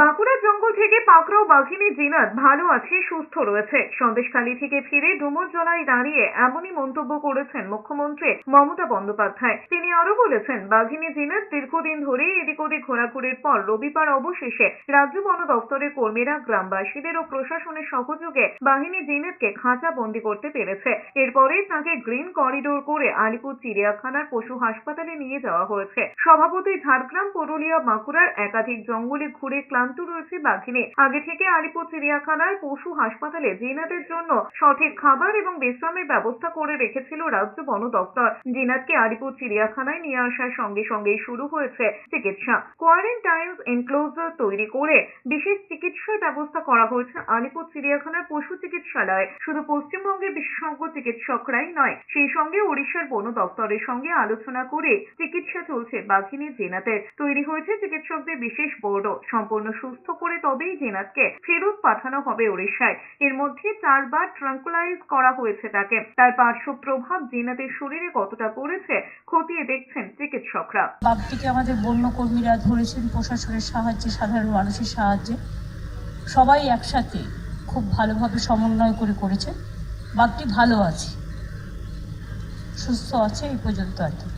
বাঁকুড়ার জঙ্গল থেকে পাকড়াও বাঘিনী জিনাত ভালো আছে, সুস্থ রয়েছে। সন্দেশখালী থেকে ফিরে ডুমুর জলায় দাঁড়িয়ে এমনই মন্তব্য করেছেন মুখ্যমন্ত্রী মমতা বন্দ্যোপাধ্যায়। তিনি আরও বলেছেন, বাঘিনী জিনাত দীর্ঘদিন ধরে এদিক ওদিক ঘোরাঘুরির পর রবিবার অবশেষে রাজ্য বন দপ্তরের কর্মীরা, গ্রামবাসীদের ও প্রশাসনের সহযোগে বাহিনী জিনাতকে খাঁচা বন্দি করতে পেরেছে। এরপরেই তাকে গ্রিন করিডোর করে আলিপুর চিড়িয়াখানার পশু হাসপাতালে নিয়ে যাওয়া হয়েছে। সভাপতি ঝাড়গ্রাম, পুরুলিয়া, বাঁকুড়ার একাধিক জঙ্গলে ঘুরে ক্লান্ত রয়েছে বাঘিনী। আগে থেকে আলিপুর চিড়িয়াখানার পশু হাসপাতালে জিনাতের জন্য সঠিক খাবার এবং বিশ্রামের ব্যবস্থা করে রেখেছিল রাজ্য বন দপ্তর। জিনাতকে আলিপুর চিড়িয়াখানায় নিয়ে আসার সঙ্গে সঙ্গেই শুরু হয়েছে চিকিৎসা। কোয়ারেন্টাইন এনক্লোজার তৈরি করে বিশেষ চিকিৎসার ব্যবস্থা করা হয়েছে আলিপুর চিড়িয়াখানার পশু চিকিৎসালয়ে। শুধু পশ্চিমবঙ্গের বিশেষজ্ঞ চিকিৎসকরাই নয়, সেই সঙ্গে ওড়িশার বন দপ্তরের সঙ্গে আলোচনা করে চিকিৎসা চলছে বাঘিনী জেনাতের। তৈরি হয়েছে চিকিৎসকদের বিশেষ বোর্ডও। সম্পূর্ণ সুস্থ করে তবেই জেনাতকে ফেরত পাঠানো হবে ওড়িশায়। এর মধ্যে চারবার ট্রাঙ্কুলাইজ করা হয়েছে তাকে। তার পার্শ্ব প্রভাব জেনাতের শরীরে কতটা পড়েছে, খতিয়ে দেখছেন চিকিৎসকরা। বাঘটিকে আমাদের বন্য কর্মীরা ধরেছেন প্রশাসনের সাহায্যে, সাধারণ মানুষের সাহায্যে। সবাই একসাথে খুব ভালোভাবে সমন্বয় করে করেছে। বাঘটি ভালো আছে, সুস্থ আছে এই পর্যন্ত আর কি।